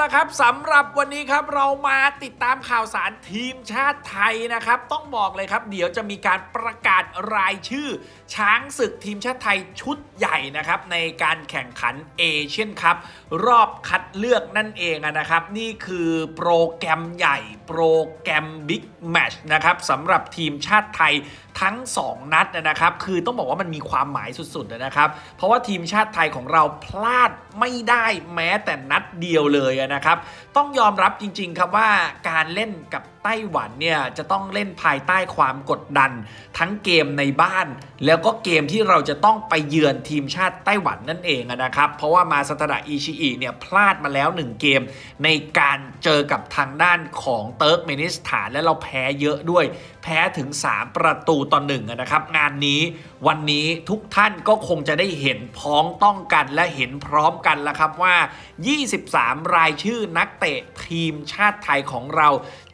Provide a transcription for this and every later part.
ละครับสำหรับวันนี้ครับเรามาติดตามข่าวสารทีมชาติไทยนะครับ ต้องบอกเลยครับ เดี๋ยวจะมีการประกาศรายชื่อ ช้างศึกทีมชาติไทยชุดใหญ่นะครับ ในการแข่งขันเอเชียนครับรอบคัดเลือกนั่นเองนะครับ นี่คือโปรแกรมใหญ่ โปรแกรมบิ๊กแมชนะครับสำหรับทีมชาติไทยทั้ง 2 นัดนะครับคือต้องบอกว่ามันมีความหมายสุดๆนะครับ เพราะว่าทีมชาติไทยของเราพลาดไม่ได้แม้แต่นัดเดียวเลยนะครับ ต้องยอมรับจริงๆครับว่าการเล่นกับไต้หวันเนี่ยจะต้องเล่นภายใต้ความกดดัน ทั้งเกมในบ้าน แล้วก็เกมที่เราจะต้องไปเยือนทีมชาติไต้หวันนั่นเองนะครับ เพราะว่ามาสตดะอิชิอิเนี่ยพลาดมาแล้ว 1 เกม ในการเจอกับทางด้านของเติร์กเมนิสถานและเราแพ้เยอะด้วยแพ้ถึง 3 ประตูต่อหนึ่งนะครับ งานนี้วันนี้ทุกท่านก็คงจะได้เห็นพ้องต้องกันและเห็นพร้อมกันแล้วครับว่า 23 รายชื่อนักเตะทีมชาติไทยของเรา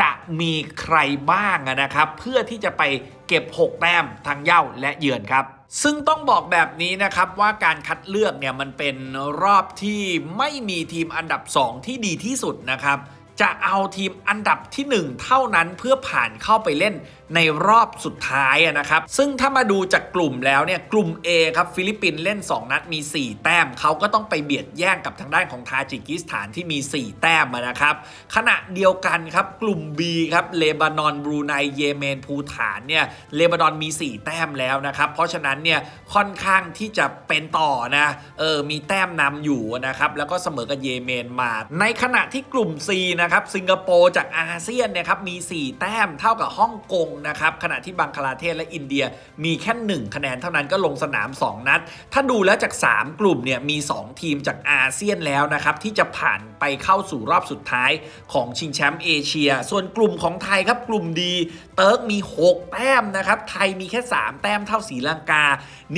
จะมีใครบ้างนะครับ เพื่อที่จะไปเก็บ 6 แต้มทางเย่าและเยือนครับซึ่งต้องบอกแบบนี้นะครับว่าการคัดเลือกเนี่ยมันเป็นรอบที่ไม่มีทีมอันดับ 2 ที่ดีที่สุดนะครับ จะเอาทีมอันดับที่ 1 เท่านั้นเพื่อผ่านเข้าไปเล่น ในรอบสุดท้ายอะนะครับ ซึ่งถ้ามาดูจากกลุ่มแล้วเนี่ยกลุ่ม A ครับฟิลิปปินส์เล่น 2 นัดมี 4 แต้ม เขาก็ต้องไปเบียดแย่งกับทางด้านของทาจิกิสถานที่มี 4 แต้มนะครับ ขณะเดียวกันครับกลุ่ม B ครับเลบานอนบรูไนเยเมนภูฐานเนี่ยเลบานอนมี 4 แต้มแล้วนะครับเพราะฉะนั้นเนี่ยค่อนข้างที่จะเป็นต่อนะเออมีแต้มนำอยู่นะครับแล้วก็เสมอกับเยเมนมา ในขณะที่กลุ่ม C นะครับสิงคโปร์จากอาเซียนเนี่ยครับมี 4 แต้มเท่ากับฮ่องกงนะครับขณะที่บังคลาเทศและอินเดียมีแค่ 1 คะแนนเท่านั้นก็ลงสนาม 2 นัด ถ้าดูแล้วจาก 3 กลุ่มเนี่ยมี 2 ทีมจากอาเซียนแล้วนะครับที่จะผ่านไปเข้าสู่รอบสุดท้ายของชิงแชมป์เอเชีย ส่วนกลุ่มของไทยครับกลุ่มดีเติร์กมี 6 แต้มนะครับไทยมีแค่ 3 แต้มเท่าศรีลังกา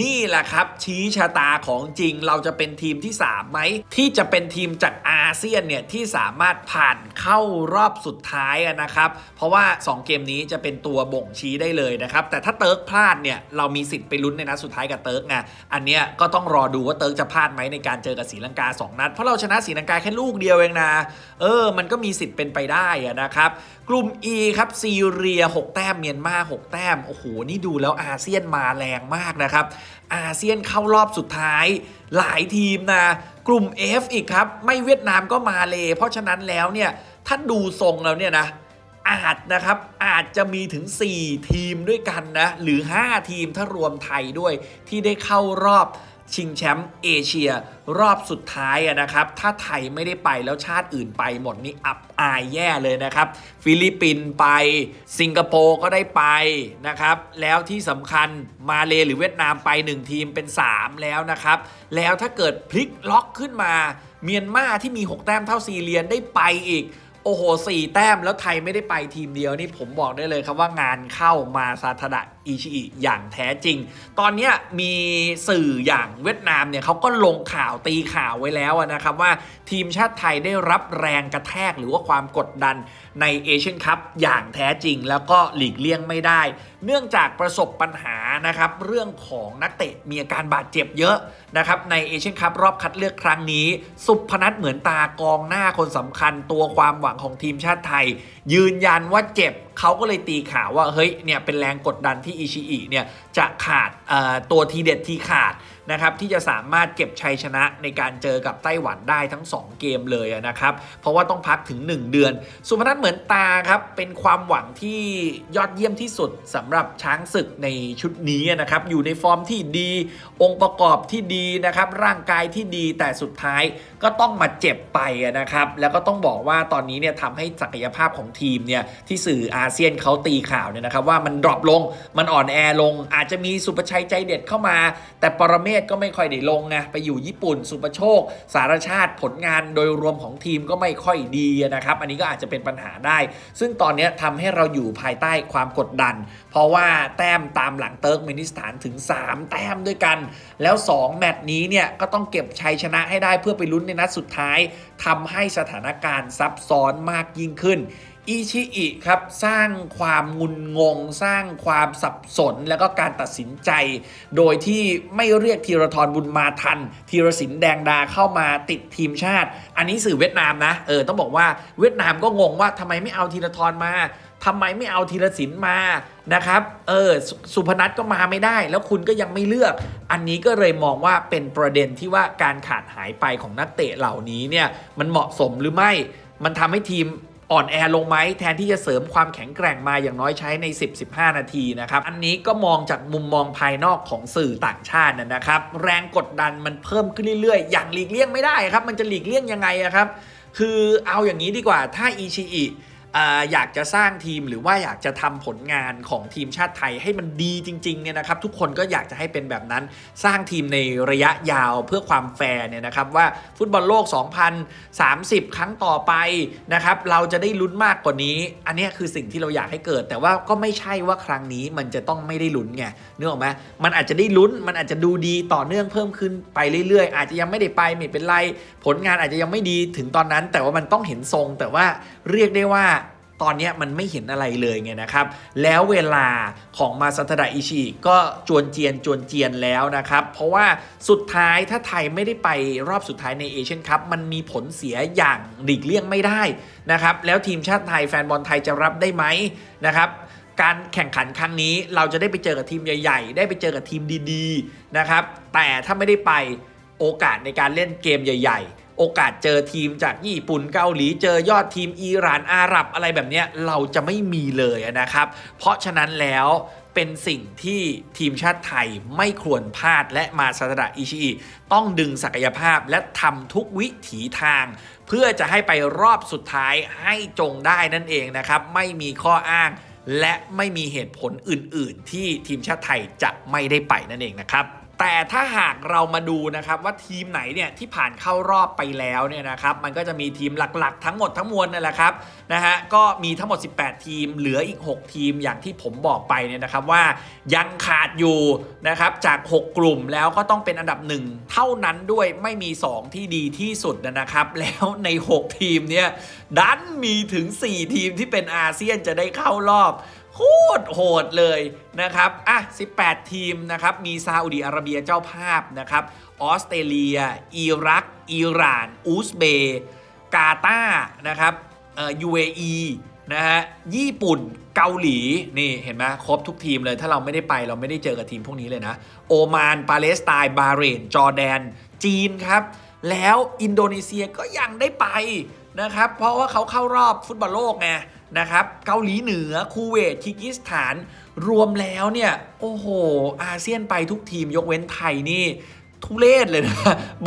นี่แหละครับชี้ชะตาของจริงเราจะเป็นทีมที่ 3 ไหม ที่จะเป็นทีมจากอาเซียนเนี่ยที่สามารถผ่านเข้ารอบสุดท้ายนะครับเพราะว่า 2 เกมนี้จะเป็นตัวบ่งชี้ได้เลยนะครับ แต่ถ้าเติร์กพลาดเนี่ยเรามีสิทธิ์ไปลุ้นในนัดสุดท้ายกับเติร์กไงอันเนี้ยก็ต้องรอดูว่าเติร์กจะพลาดไหมในการเจอกับศรีลังกา 2 นัด เพราะเราชนะศรีลังกาแค่ลูกเดียวเองนะเออ มันก็มีสิทธิ์เป็นไปได้นะครับ กลุ่ม E ครับซีเรีย 6 แต้มเมียนมา 6 แต้มโอ้โหนี่ดูแล้วอาเซียนมาแรงมากนะครับอาเซียนเข้ารอบสุดท้ายหลายทีมนะกลุ่ม F อีกครับ ไม่เวียดนามก็มาเลยเพราะฉะนั้นแล้วเนี่ยถ้าดูทรงแล้วเนี่ยนะ อาจนะครับอาจจะมีถึง 4 ทีมด้วยกันนะ หรือ 5 ทีมถ้ารวมไทยด้วยที่ได้เข้ารอบชิงแชมป์เอเชียรอบสุดท้ายนะครับ ถ้าไทยไม่ได้ไปแล้วชาติอื่นไปหมดนี่อับอายแย่เลยนะครับ ฟิลิปปินส์ไป สิงคโปร์ก็ได้ไปนะครับ แล้วที่สำคัญมาเลหรือเวียดนามไป 1 ทีมเป็น 3 แล้วนะครับ แล้วถ้าเกิดพลิกล็อกขึ้นมา เมียนมาที่มี 6 แต้มเท่าซีเรียนได้ไปอีก โอ้โหสี่แต้มแล้วไทยไม่ได้ไปทีมเดียวนี่ผมบอกได้เลยครับว่างานเข้ามาซาทดะอิชิอิอย่างแท้จริง ตอนนี้มีสื่ออย่างเวียดนามเนี่ยเขาก็ลงข่าวตีข่าวไว้แล้วนะครับว่าทีมชาติไทยได้รับแรงกระแทกหรือว่าความกดดันในเอเชียนคัพอย่างแท้จริง แล้วก็หลีกเลี่ยงไม่ได้ เนื่องจากประสบปัญหา นะครับเรื่องของนักเตะมีอาการบาดเจ็บเยอะนะครับในเอเชียนคัพรอบคัดเลือกครั้งนี้ สุพนัทเหมือนตากองหน้าคนสำคัญตัวความหวังของทีมชาติไทย ยืนยันว่าเจ็บ เขาก็เลยตีข่าวว่าเฮ้ยเนี่ยเป็นแรงกดดันที่อิชิอิเนี่ยจะขาดตัวทีเด็ดที่ขาดนะครับที่จะสามารถเก็บชัยชนะในการเจอกับไต้หวันได้ทั้ง 2 เกมเลยนะครับ เพราะว่าต้องพักถึง 1 เดือน สุพนัทเหมือนตาครับเป็นความหวังที่ยอดเยี่ยมที่สุดสำหรับช้างศึกในชุดนี้นะครับอยู่ในฟอร์มที่ดี องค์ประกอบที่ดีนะครับร่างกายที่ดีแต่สุดท้ายก็ต้องมาเจ็บไปนะครับแล้วก็ต้องบอกว่าตอนนี้เนี่ยทำให้ศักยภาพของทีมเนี่ยที่สื่ออาเซียนเขาตีข่าวเนี่ยนะครับว่ามันดรอปลงมันอ่อนแอลง อาจจะมีสุประชัยใจเด็ดเข้ามา แต่ปรเมศก็ไม่ค่อยได้ลงไงไปอยู่ญี่ปุ่น สุประโชค สารชาติผลงานโดยรวมของทีมก็ไม่ค่อยดีนะครับ อันนี้ก็อาจจะเป็นปัญหาได้ ซึ่งตอนนี้ทำให้เราอยู่ภายใต้ความกดดัน เพราะว่าแต้มตามหลังเติร์กเมนิสถานถึง 3 แต้มด้วยกัน แล้ว 2 แมตช์นี้เนี่ยก็ต้องเก็บชัยชนะให้ได้เพื่อไปลุ้นในนัดสุดท้ายทำให้สถานการณ์ซับซ้อนมากยิ่งขึ้น อิชิอิครับสร้างความงุนงง สร้างความสับสนแล้วก็การตัดสินใจ โดยที่ไม่เรียกธีรทรบุญมาทันธีรศิลปแดงดาเข้ามาติดทีมชาติ อันนี้สื่อเวียดนามนะเออต้องบอกว่าเวียดนามก็งงว่าทำไมไม่เอาธีรทรมาทำไมไม่เอาธีรศิลป์มานะครับเออสสุพนัทก็มาไม่ได้ แล้วคุณก็ยังไม่เลือก อันนี้ก็เลยมองว่าเป็นประเด็นที่ว่าการขาดหายไปของนักเตะเหล่านี้เนี่ยมันเหมาะสมหรือไม่มันทำให้ทีม อ่อนแอลงไหมแทนที่จะเสริมความแข็งแกร่งมาอย่างน้อยใช้ใน 10-15 นาทีนะครับอันนี้ก็มองจากมุมมองภายนอกของสื่อต่างชาตินะครับแรงกดดันมันเพิ่มขึ้นเรื่อยๆ อย่างหลีกเลี่ยงไม่ได้ครับมันจะหลีกเลี่ยงยังไงครับคือเอาอย่างนี้ดีกว่าถ้าอีชีอิ อยากจะสร้างทีมหรือว่าอยากจะทำผลงานของทีมชาติไทยให้มันดีจริงๆเนี่ยนะครับทุกคนก็อยากจะให้เป็นแบบนั้นสร้างทีมในระยะยาวเพื่อความแฟร์เนี่ยนะครับว่าฟุตบอลโลก 2030 ครั้งต่อไปนะครับเราจะได้ลุ้นมากกว่านี้ อันนี้คือสิ่งที่เราอยากให้เกิด แต่ว่าก็ไม่ใช่ว่าครั้งนี้มันจะต้องไม่ได้ลุ้นไงนึกออกไหมมันอาจจะได้ลุ้นมันอาจจะดูดีต่อเนื่องเพิ่มขึ้นไปเรื่อยๆ อาจจะยังไม่ได้ไปไม่เป็นไรผลงานอาจจะยังไม่ดีถึงตอนนั้น แต่ว่ามันต้องเห็นทรงแต่ว่าเรียกได้ว่า ตอนนี้มันไม่เห็นอะไรเลยไงนะครับ แล้วเวลาของมาซัตดะอิชิก็จวนเจียนจวนเจียนแล้วนะครับ เพราะว่าสุดท้ายถ้าไทยไม่ได้ไปรอบสุดท้ายในเอเชียนคัพมันมีผลเสียอย่างหลีกเลี่ยงไม่ได้นะครับ แล้วทีมชาติไทยแฟนบอลไทยจะรับได้ไหมนะครับการแข่งขันครั้งนี้เราจะได้ไปเจอกับทีมใหญ่ ๆ ได้ไปเจอกับทีมดีๆนะครับ แต่ถ้าไม่ได้ไปโอกาสในการเล่นเกมใหญ่ ๆ โอกาสเจอทีมจากญี่ปุ่นเกาหลีเจอยอดทีมอิหร่านอาหรับอะไรแบบเนี้ยเราจะไม่มีเลยนะครับ เพราะฉะนั้นแล้วเป็นสิ่งที่ทีมชาติไทยไม่ควรพลาดและมาซาตดะอิชิอิต้องดึงศักยภาพและทำทุกวิถีทาง เพื่อจะให้ไปรอบสุดท้ายให้จงได้นั่นเองนะครับ ไม่มีข้ออ้างและไม่มีเหตุผลอื่น ๆ ที่ทีมชาติไทยจะไม่ได้ไปนั่นเองนะครับ แต่ถ้าหากเรามาดูนะครับว่าทีมไหนเนี่ยที่ผ่านเข้ารอบไปแล้วเนี่ยนะครับมันก็จะมีทีมหลักๆ ทั้งหมดทั้งมวลนั่นแหละครับนะฮะก็มีทั้งหมด 18 ทีม เหลืออีก 6 ทีมอย่างที่ผมบอกไปเนี่ยนะครับว่ายังขาดอยู่นะครับจาก 6 กลุ่มแล้วก็ต้องเป็นอันดับหนึ่งเท่านั้นด้วยไม่มี 2 ที่ดีที่สุดนะครับ แล้วใน 6 ทีมเนี่ยดันมีถึง 4 ทีมที่เป็นอาเซียนจะได้เข้ารอบ โคตรโหดเลยนะครับอะ18 ทีมนะครับ มีซาอุดีอาระเบียเจ้าภาพนะครับ ออสเตรเลีย อิรัก อิหร่านอุซเบกาตาร์นะครับเอ่อ UAE นะฮะ ญี่ปุ่น เกาหลี นี่เห็นไหมครบทุกทีมเลย ถ้าเราไม่ได้ไปเราไม่ได้เจอกับทีมพวกนี้เลยนะ โอมาน ปาเลสไตน์ บาเรน จอร์แดน จีนครับ แล้วอินโดนีเซียก็ยังได้ไปนะครับ เพราะว่าเขาเข้ารอบฟุตบอลโลกไงนะครับ เกาหลีเหนือคูเวตคิกิสถาน รวมแล้วเนี่ย โอ้โห อาเซียนไปทุกทีมยกเว้นไทยนี่ ทุเรศเลยนะ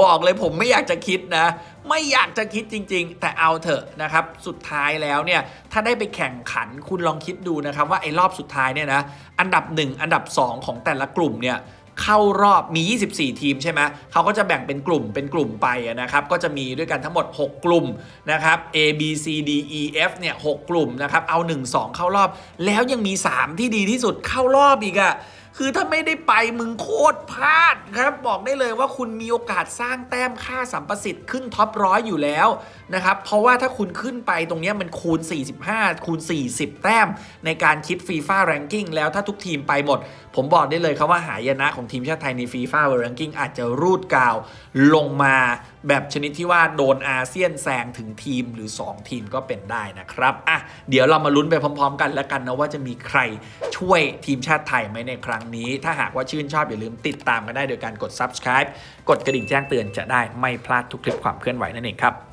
บอกเลยผมไม่อยากจะคิดนะ ไม่อยากจะคิดจริง ๆ แต่เอาเถอะนะครับ สุดท้ายแล้วเนี่ย ถ้าได้ไปแข่งขันคุณลองคิดดูนะครับ ว่าไอ้รอบสุดท้ายเนี่ยนะ อันดับ 1 อันดับ 2 ของแต่ละกลุ่มเนี่ย เข้ารอบมี 24 ทีมใช่ไหมเขาก็จะแบ่งเป็นกลุ่มเป็นกลุ่มไปนะครับ ก็จะมีด้วยกันทั้งหมด 6 กลุ่มนะครับ A B C D E F เนี่ยหกลุ่มนะครับ เอา 1 2 เข้ารอบ แล้วยังมี 3 ที่ดีที่สุดเข้ารอบอีกอะ คือถ้าไม่ได้ไปมึงโคตรพลาดครับบอกได้เลยว่าคุณมีโอกาสสร้างแต้มค่าสัมประสิทธิ์ขึ้นท็อปร้อยอยู่แล้วนะครับเพราะว่าถ้าคุณขึ้นไปตรงนี้มันคูณ 45 คูณ 40 แต้ม ในการคิดฟีฟ่าแรงกิ้งแล้วถ้าทุกทีมไปหมด ผมบอกได้เลยครับว่าหายนะของทีมชาติไทยในฟีฟ่าแรงกิ้งอาจจะรูดกาวลงมา แบบชนิดที่ว่าโดนอาเซียนแซงถึงทีมหรือ 2 ทีมก็เป็นได้นะครับอะเดี๋ยวเรามาลุ้นไปพร้อม ๆ กันแล้วกันนะว่าจะมีใครช่วยทีมชาติไทยไหมในครั้งนี้ ถ้าหากว่าชื่นชอบอย่าลืมติดตามกันได้โดยการกด subscribe กดกระดิ่งแจ้งเตือนจะได้ไม่พลาดทุกคลิปความเคลื่อนไหวนั่นเองครับ